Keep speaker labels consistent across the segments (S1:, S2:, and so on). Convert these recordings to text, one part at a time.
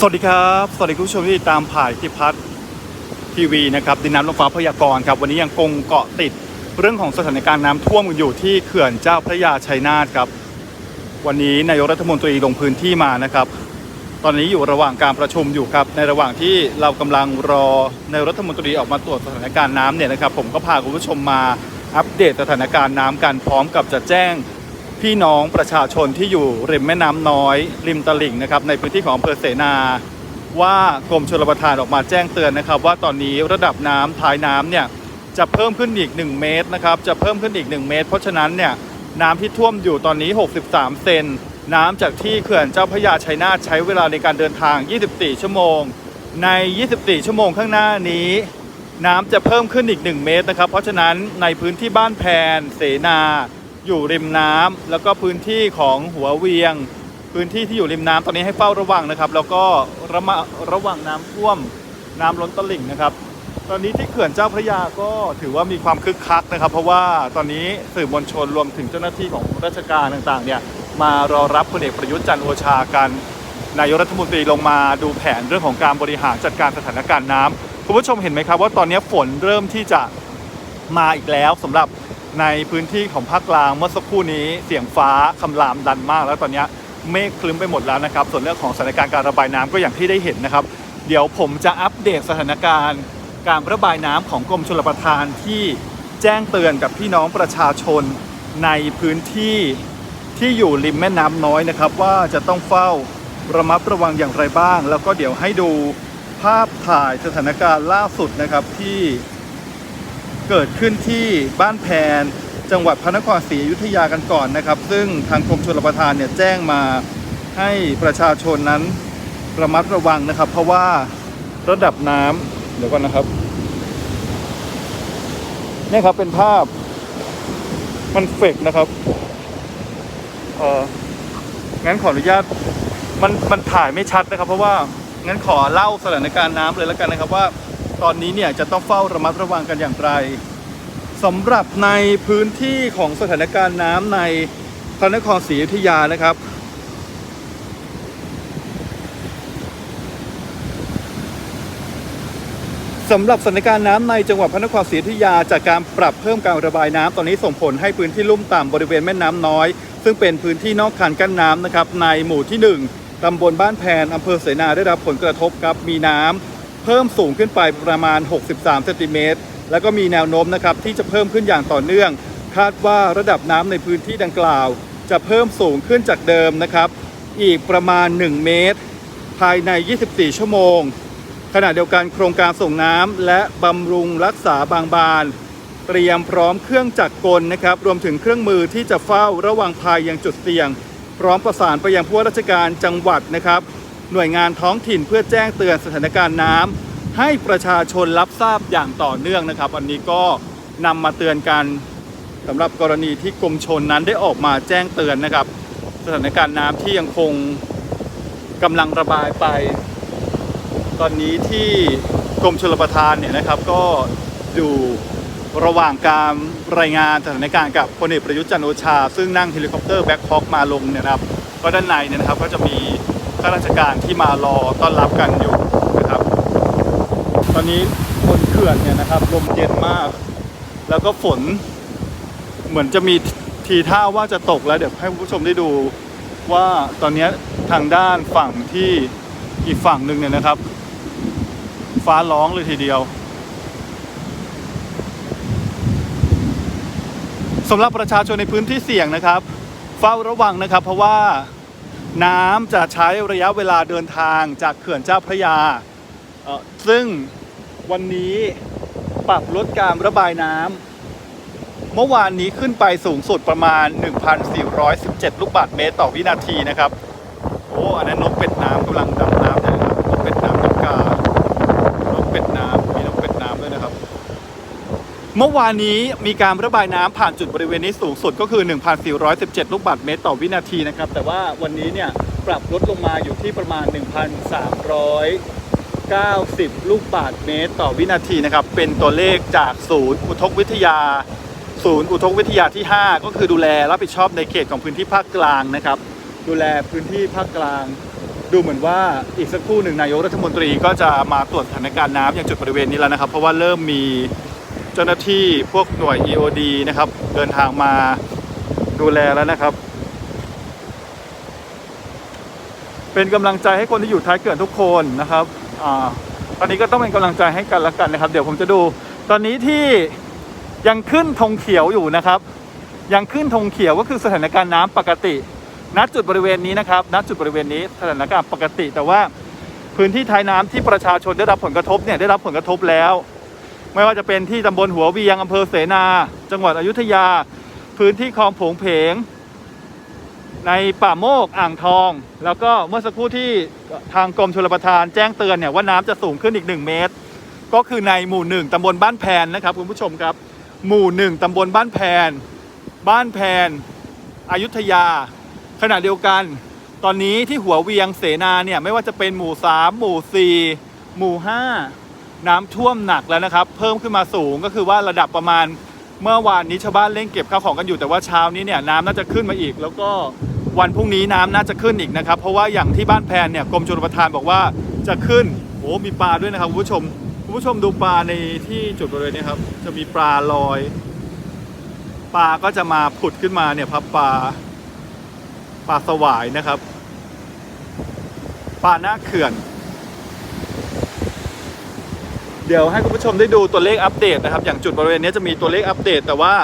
S1: สวัสดีครับ สวัสดีคุณผู้ชมที่ตามผ่ายทีพัฒน์ทีวีนะครับดินน้ำลมฟ้าพยากรณ์ครับ วันนี้ยังคงเกาะติดเรื่องของสถานการณ์น้ำท่วมกันอยู่ที่เขื่อนเจ้าพระยาชัยนาทครับ วันนี้นายกรัฐมนตรีลงพื้นที่มานะครับ ตอนนี้อยู่ระหว่างการประชุมอยู่ครับ ในระหว่างที่เรากำลังรอนายรัฐมนตรีออกมาตรวจสถานการณ์น้ำเนี่ยนะครับ ผมก็พาคุณผู้ชมมาอัปเดตสถานการณ์น้ำกันพร้อมกับจะแจ้ง พี่น้องประชาชนที่อยู่ริมแม่น้ำน้อย ริมตลิ่งนะครับในพื้นที่ของอำเภอเสนาว่ากรมชลประทานออกมาแจ้งเตือนนะครับ ว่าตอนนี้ระดับน้ำท้ายน้ำเนี่ยจะเพิ่มขึ้นอีก 1 เมตรนะครับจะเพิ่มขึ้นอีก 1 เมตร เพราะฉะนั้นเนี่ยน้ำที่ท่วมอยู่ตอนนี้ 63 เซนน้ำจากที่เขื่อนเจ้าพระยาชัยนาทใช้เวลาในการเดินทาง 24 ชั่วโมง ใน 24 ชั่วโมงข้างหน้านี้ น้ำจะเพิ่มขึ้นอีก 1 เมตรนะครับ เพราะฉะนั้นในพื้นที่บ้านแพน เสนา อยู่ริมน้ำแล้วก็พื้นที่ของหัวเวียง พื้นที่ที่อยู่ริมน้ำตอนนี้ให้เฝ้าระวังนะครับ แล้วก็ระมาระวังน้ำท่วมน้ำล้นตลิ่งนะครับ ตอนนี้ที่เขื่อนเจ้าพระยาก็ถือว่ามีความคึกคักนะครับ เพราะว่าตอนนี้สื่อมวลชนรวมถึงเจ้าหน้าที่ของราชการต่างๆเนี่ยมารอรับพลเอกประยุทธ์จันทร์โอชากันนายกรัฐมนตรีลงมาดูแผนเรื่องของการบริหารจัดการสถานการณ์น้ำคุณผู้ชมเห็นไหมครับว่าตอนนี้ฝนเริ่มที่จะมาอีกแล้วสำหรับ ในพื้นที่ของภาคกลางเมื่อสักครู่นี้เสียงฟ้าคำรามดันมาก แล้วตอนนี้เมฆคลึ้มไปหมดแล้วนะครับ ส่วนเรื่องของสถานการณ์การระบายน้ำก็อย่างที่ได้เห็นนะครับ เดี๋ยวผมจะอัปเดตสถานการณ์ การระบายน้ำของกรมชลประทานที่แจ้งเตือนกับพี่น้องประชาชนในพื้นที่ที่อยู่ริมแม่น้ำน้อยนะครับ ว่าจะต้องเฝ้าระมัดระวังอย่างไรบ้าง แล้วก็เดี๋ยวให้ดูภาพถ่ายสถานการณ์ล่าสุดนะครับที่ เกิดขึ้นที่บ้านแพน จังหวัดพระนครศรีอยุธยากันก่อนนะครับ ซึ่งทางกรมชลประทานเนี่ยแจ้งมาให้ประชาชนนั้นระมัดระวังนะครับ เพราะว่าระดับน้ำเดี๋ยวก่อนนะครับนี่ครับเป็นภาพมันเฟกนะครับเอองั้นขออนุญาตมันมันถ่ายไม่ชัดนะครับ เพราะว่างั้นขอเล่าสถานการณ์น้ำเลยแล้วกันนะครับว่า ตอนนี้เนี่ยจะต้องเฝ้าระมัดระวังกันอย่างไรสำหรับในพื้นที่ของสถานการณ์น้ำในพระนครศรีอยุธยานะครับ สำหรับสถานการณ์น้ำในจังหวัดพระนครศรีอยุธยา จากการปรับเพิ่มการระบายน้ำตอนนี้ส่งผลให้พื้นที่ลุ่มต่ำบริเวณแม่น้ำน้อย ซึ่งเป็นพื้นที่นอกคันกั้นน้ำนะครับในหมู่ที่ 1ตำบลบ้านแพนอำเภอเสนาได้รับผลกระทบครับมีน้ำ เพิ่มสูงขึ้นไปประมาณ 63เซนติเมตรแล้วก็มีแนวโน้มนะครับที่จะเพิ่มขึ้นอย่างต่อเนื่อง คาดว่าระดับน้ำในพื้นที่ดังกล่าว จะเพิ่มสูงขึ้นจากเดิมนะครับ อีกประมาณ 1 เมตร ภายใน 24 ชั่วโมง ขณะเดียวกันโครงการส่งน้ำและบำรุงรักษาบางบาน เตรียมพร้อมเครื่องจักรกลนะครับ รวมถึงเครื่องมือที่จะเฝ้าระวังภัยยังจุดเสี่ยง พร้อมประสานไปยังผู้ว่าราชการจังหวัดนะครับ หน่วยงานท้องถิ่นเพื่อแจ้งเตือนสถานการณ์น้ำให้ประชาชนรับทราบอย่างต่อเนื่องนะครับวันนี้ก็นำมาเตือนกันสำหรับกรณีที่กรมชนนั้นได้ออกมาแจ้งเตือนนะครับ สถานการณ์น้ำที่ยังคงกำลังระบายไป ตอนนี้ที่กรมชลประทานเนี่ยนะครับก็อยู่ระหว่างการรายงานสถานการณ์กับพลเอกประยุทธ์จันโอชา ซึ่งนั่งเฮลิคอปเตอร์แบ็คฮอคมาลงเนี่ยนะครับก็ด้านในเนี่ยนะครับก็จะมี ข้าราชการที่มารอต้อนรับกันอยู่นะครับ ตอนนี้บนเขื่อนเนี่ยนะครับลมเย็นมาก แล้วก็ฝน เหมือนจะมีทีท่าว่าจะตกแล้วเดี๋ยวให้ผู้ชมได้ดูว่าตอนนี้ทางด้านฝั่งที่อีกฝั่งหนึ่งเนี่ยนะครับ ฟ้าร้องเลยทีเดียวสำหรับประชาชนในพื้นที่เสี่ยงนะครับ เฝ้าระวังนะครับ เพราะว่า น้ำจะใช้ระยะเวลาเดินทางจากเขื่อนเจ้าพระยา ซึ่งวันนี้ปรับลดการระบายน้ำเมื่อวานนี้ขึ้นไปสูงสุดประมาณ 1,417 ลูกบาทเมตรต่อวินาทีนะครับ โอ้ อันนั้นนกเป็ดน้ำกำลังดำน้ำเนี่ยนะครับนกเป็ดน้ำนกกานกเป็ดน้ำมีนกเป็ดน้ำด้วยนะครับ เมื่อวานนี้มีการระบายน้ำผ่านจุดบริเวณนี้สูงสุดก็คือ 1,417 ลูกบาศก์เมตรต่อวินาทีนะครับ แต่ว่าวันนี้เนี่ยปรับลดลงมาอยู่ที่ประมาณ 1,390 ลูกบาศก์เมตรต่อวินาทีนะครับ เป็นตัวเลขจากศูนย์อุทกวิทยา ศูนย์อุทกวิทยาที่ 5 ก็คือดูแลรับผิดชอบในเขตของพื้นที่ภาคกลางนะครับ ดูแลพื้นที่ภาคกลาง ดูเหมือนว่าอีกสักครู่หนึ่งนายกรัฐมนตรีก็จะมาตรวจสถานการณ์น้ำอย่างจุดบริเวณนี้แล้วนะครับ เพราะว่าเริ่มมี เจ้าหน้าที่พวกหน่วย EOD นะครับ เดินทางมาดูแลแล้วนะครับ เป็นกำลังใจให้คนที่อยู่ท้ายเขื่อนทุกคนนะครับอ่าตอนนี้ก็ต้องเป็นกำลังใจให้กันละกันนะครับ เดี๋ยวผมจะดู ตอนนี้ที่ยังขึ้นธงเขียวอยู่นะครับ ยังขึ้นธงเขียวก็คือสถานการณ์น้ำปกติ ณจุดบริเวณนี้นะครับ ณจุดบริเวณนี้สถานการณ์ปกติ แต่ว่าพื้นที่ท้ายน้ำที่ประชาชนได้รับผลกระทบเนี่ยได้รับผลกระทบแล้ว ไม่ว่าจะเป็นที่ตำบลหัวเวียงอำเภอเสนา จังหวัดอยุธยา พื้นที่คลองผงเพง ในป่าโมกอ่างทอง แล้วก็เมื่อสักครู่ที่ทางกรมชลประทานแจ้งเตือนเนี่ยว่าน้ำจะสูงขึ้นอีก 1 เมตร ก็คือในหมู่หนึ่งตำบลบ้านแพนนะครับคุณผู้ชมครับ หมู่หนึ่งตำบลบ้านแพน บ้านแพนอยุธยา ขณะเดียวกัน ตอนนี้ที่หัวเวียงเสนาเนี่ยไม่ว่าจะเป็นหมู่ 3 หมู่ 4 หมู่ 5 น้ำท่วมหนักแล้วนะครับ เพิ่มขึ้นมาสูงก็คือว่าระดับประมาณเมื่อวานนี้ชาวบ้านเร่งเก็บข้าวของกันอยู่แต่ว่าเช้านี้เนี่ยน้ำน่าจะขึ้นมาอีก แล้วก็วันพรุ่งนี้น้ำน่าจะขึ้นอีกนะครับ เพราะว่าอย่างที่บ้านแพนเนี่ยกรมชลประทานบอกว่าจะขึ้นโอ้มีปลาด้วยนะครับคุณผู้ชมคุณผู้ชมดูปลาในที่จุดบริเวณนี้ครับ จะมีปลาลอย ปลาก็จะมาผุดขึ้นมาเนี่ยครับปลาปลาสวายนะครับ ปลาหน้าเขื่อน เดี๋ยวให้คุณผู้ชมได้ดูตัวเลขอัปเดตนะครับ อย่างจุดบริเวณนี้จะมีตัวเลขอัปเดต แต่ว่า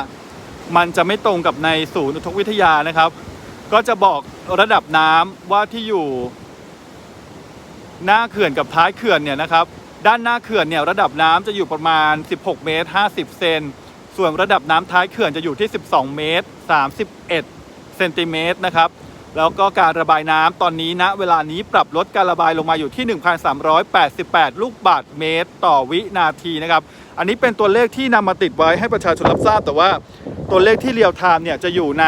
S1: มันจะไม่ตรงกับในศูนย์อุทกวิทยานะครับ ก็จะบอกระดับน้ำว่าที่อยู่ หน้าเขื่อนกับท้ายเขื่อนเนี่ยนะครับ ด้านหน้าเขื่อนเนี่ยระดับน้ำจะอยู่ประมาณ 16 เมตร 50 เซนส่วนระดับน้ำท้ายเขื่อนจะอยู่ที่ 12 เมตร 31 เซนติเมตรนะครับ แล้วก็การระบายน้ำตอนนี้ณเวลานี้ปรับลดการระบายลงมาอยู่ที่ 1,388 ลูกบาศก์เมตรต่อวินาทีนะครับ อันนี้เป็นตัวเลขที่นำมาติดไว้ให้ประชาชนรับทราบ แต่ว่าตัวเลขที่เรียลไทม์เนี่ยจะอยู่ใน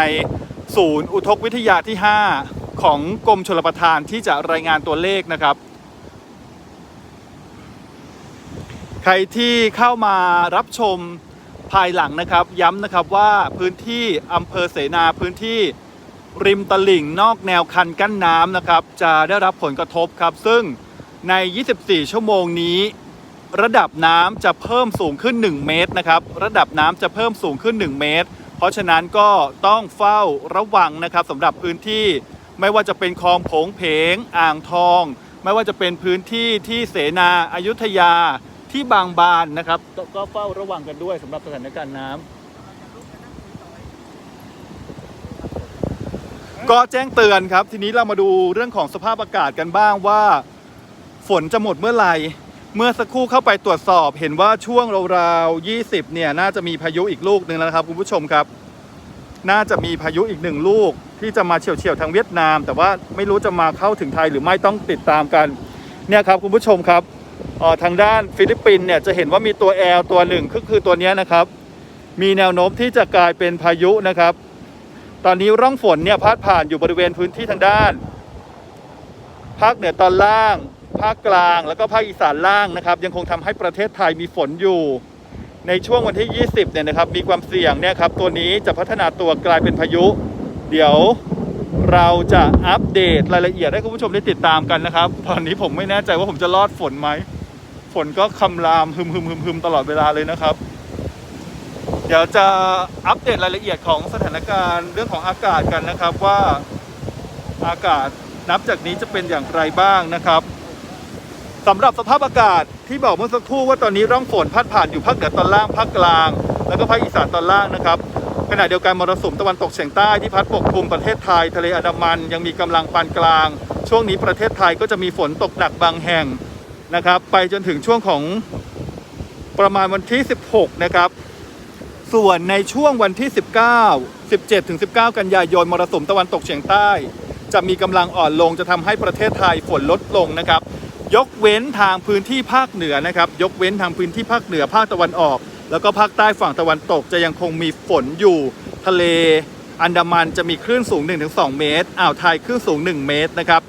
S1: ศูนย์อุทกวิทยาที่ 5 ของกรมชลประทานที่จะรายงานตัวเลขนะครับ ใครที่เข้ามารับชมภายหลังนะครับ ย้ำนะครับว่าพื้นที่อำเภอเสนาพื้นที่ ริมตลิ่งนอกแนวคันกั้นน้ำนะครับ จะได้รับผลกระทบครับ ซึ่งใน 24 ชั่วโมงนี้ ระดับน้ำจะเพิ่มสูงขึ้น 1 เมตรนะครับ ระดับน้ำจะเพิ่มสูงขึ้น 1 เมตร เพราะฉะนั้นก็ต้องเฝ้าระวังนะครับสำหรับพื้นที่ไม่ว่าจะเป็นคลองผงเพง อ่างทอง ไม่ว่าจะเป็นพื้นที่ที่เสนาอายุทยาที่บางบานนะครับ ก็เฝ้าระวังกันด้วยสำหรับสถานการณ์น้ำ ก็แจ้งเตือนครับ ทีนี้เรามาดูเรื่องของสภาพอากาศกันบ้างว่า ฝนจะหมดเมื่อไหร่เมื่อสักครู่เข้าไปตรวจสอบเห็นว่าช่วงราวๆ20 เนี่ย น่าจะมีพายุอีกลูกหนึ่งแล้วนะครับคุณผู้ชมครับ น่าจะมีพายุอีกหนึ่งลูก ที่จะมาเฉียวๆทางเวียดนาม แต่ว่าไม่รู้จะมาเข้าถึงไทยหรือไม่ต้องติดตามกัน เนี่ยครับคุณผู้ชมครับออทางด้านฟิลิปปินส์เนี่ยจะเห็นว่ามีตัวแอลตัวหนึ่งก็คือตัวนี้นะครับ มีแนวโน้มที่จะกลายเป็นพายุนะครับ ตอนนี้ร่องฝนเนี่ยพาดผ่านอยู่บริเวณพื้นที่ทางด้าน ภาคเหนือตอนล่าง ภาคกลางแล้วก็ภาคอีสานล่างนะครับ ยังคงทำให้ประเทศไทยมีฝนอยู่ ในช่วงวันที่ 20เนี่ยนะครับ มีความเสี่ยงเนี่ยครับตัวนี้จะพัฒนาตัวกลายเป็นพายุ เดี๋ยวเราจะอัปเดตรายละเอียดให้คุณผู้ชมได้ติดตามกันนะครับ ตอนนี้ผมไม่แน่ใจว่าผมจะรอดฝนไหมฝนก็คำรามฮึมฮึมฮึมฮึมตลอดเวลาเลยนะครับ เดี๋ยวจะอัปเดตรายละเอียดของสถานการณ์เรื่องของอากาศกันนะครับว่าอากาศนับจากนี้จะเป็นอย่างไรบ้างนะครับสำหรับสภาพอากาศที่บอกเมื่อสักครู่ว่าตอนนี้ร่องฝนพัดผ่านอยู่ภาคเหนือตอนล่างภาคกลาง แล้วก็ภาคอีสานตอนล่างนะครับขณะเดียวกันมรสุมตะวันตกเฉียงใต้ที่พัดปกคลุมประเทศไทย ทะเลอันดามันยังมีกำลังปานกลาง ช่วงนี้ประเทศไทยก็จะมีฝนตกหนักบางแห่งนะครับ ไปจนถึงช่วงของประมาณวันที่ 16 นะครับ ส่วนในช่วงวันที่ 19 17ถึง19 กันยายนมรสุมตะวันตกเฉียงใต้ จะมีกำลังอ่อนลงจะทำให้ประเทศไทยฝนลดลงนะครับ ยกเว้นทางพื้นที่ภาคเหนือนะครับ ยกเว้นทางพื้นที่ภาคเหนือภาคตะวันออก แล้วก็ภาคใต้ฝั่งตะวันตกจะยังคงมีฝนอยู่ ทะเลอันดามันจะมีคลื่นสูง 1-2 เมตรอ่าวไทยคลื่นสูง 1 เมตรนะครับ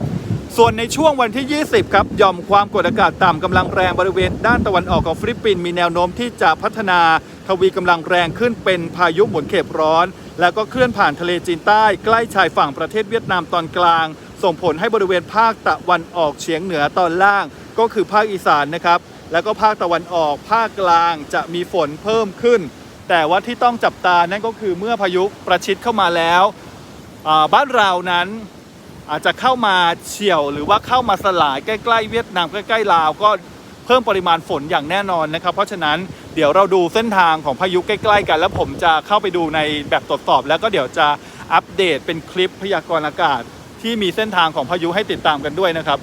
S1: ส่วนในช่วงวันที่ 20 ครับย่อมความกดอากาศต่ำกำลังแรงบริเวณด้านตะวันออกของฟิลิปปินส์มีแนวโน้มที่จะพัฒนา ทวีกำลังแรงขึ้นเป็นพายุหมุนเขตร้อน แล้วก็เคลื่อนผ่านทะเลจีนใต้ใกล้ชายฝั่งประเทศเวียดนามตอนกลาง ส่งผลให้บริเวณภาคตะวันออกเฉียงเหนือตอนล่าง ก็คือภาคอีสานนะครับ แล้วก็ภาคตะวันออกภาคกลางจะมีฝนเพิ่มขึ้น แต่ว่าที่ต้องจับตานั่นก็คือเมื่อพายุประชิดเข้ามาแล้วบ้านเรานั้นอาจจะเข้ามาเฉี่ยวหรือว่าเข้ามาสลายใกล้ๆเวียดนามใกล้ๆลาวก็เพิ่มปริมาณฝนอย่างแน่นอนนะครับ เพราะฉะนั้น เดี๋ยวเราดูเส้นทางของพายุใกล้ๆกัน แล้วผมจะเข้าไปดูในแบบตรวจสอบ แล้วก็เดี๋ยวจะอัปเดตเป็นคลิปพยากรณ์อากาศ ที่มีเส้นทางของพายุให้ติดตามกันด้วยนะครับ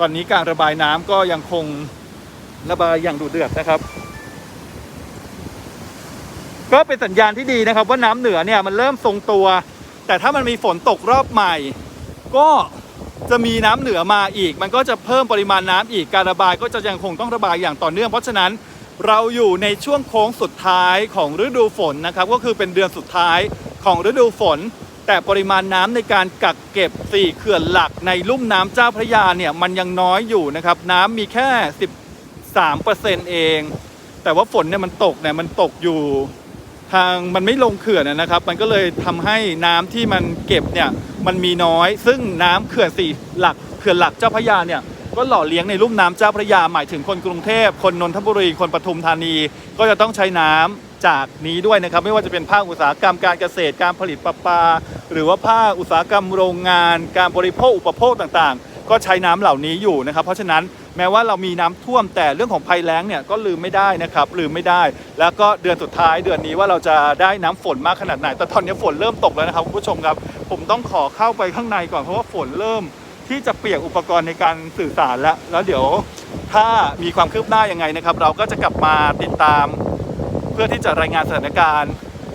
S1: ตอนนี้การระบายน้ำก็ยังคงระบายอย่างดุเดือดนะครับ ก็เป็นสัญญาณที่ดีนะครับ ว่าน้ำเหนือเนี่ยมันเริ่มทรงตัว แต่ถ้ามันมีฝนตกรอบใหม่ ก็จะมีน้ำเหนือมาอีก มันก็จะเพิ่มปริมาณน้ำอีกการระบายก็จะยังคงต้องระบายอย่างต่อเนื่องเพราะฉะนั้น เราอยู่ในช่วงโค้งสุดท้ายของฤดูฝนนะครับ ก็คือเป็นเดือนสุดท้ายของฤดูฝน แต่ปริมาณน้ำในการกักเก็บ 4 เขื่อนหลักในลุ่มน้ำเจ้าพระยาเนี่ยมันยังน้อยอยู่นะครับ น้ำมีแค่ 13%เอง แต่ว่าฝนเนี่ยมันตกเนี่ยมันตกอยู่ทางมันไม่ลงเขื่อนนะนะครับ มันก็เลยทำให้น้ำที่มันเก็บเนี่ยมันมีน้อย ซึ่งน้ำเขื่อนสี่หลักเขื่อนหลักเจ้าพระยาเนี่ย ก็หล่อเลี้ยงในลุ่มน้ำเจ้าพระยาหมายถึงคนกรุงเทพ คนนนทบุรี คนปทุมธานี ก็จะต้องใช้น้ำจากนี้ด้วยนะครับ ไม่ว่าจะเป็นภาคอุตสาหกรรมการเกษตรการผลิตประปาหรือว่าภาคอุตสาหกรรมโรงงาน การบริโภคอุปโภคต่างๆ ก็ใช้น้ำเหล่านี้อยู่นะครับ เพราะฉะนั้นแม้ว่าเรามีน้ำท่วมแต่เรื่องของภัยแล้งเนี่ยก็ลืมไม่ได้นะครับลืมไม่ได้ แล้วก็เดือนสุดท้ายเดือนนี้ว่าเราจะได้น้ำฝนมากขนาดไหนแต่ตอนนี้ฝนเริ่มตกแล้วนะครับคุณผู้ชมครับ ผมต้องขอเข้าไปข้างในก่อนเพราะว่าฝนเริ่ม ที่จะเปียกอุปกรณ์ในการสื่อสารแล้วแล้วเดี๋ยวถ้ามีความคืบหน้ายังไงนะครับ เราก็จะกลับมาติดตาม เพื่อที่จะรายงานสถานการณ์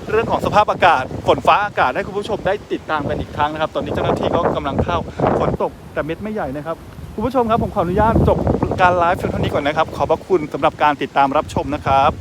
S1: เรื่องของสภาพอากาศฝนฟ้าอากาศให้คุณผู้ชมได้ติดตามกันอีกครั้งนะครับ ตอนนี้เจ้าหน้าที่ก็กำลังเข้าฝนตกแต่เม็ดไม่ใหญ่นะครับคุณผู้ชมครับผมขออนุญาตจบการไลฟ์เพียงเท่านี้ก่อนนะครับ ขอบพระคุณสำหรับการติดตามรับชมนะครับ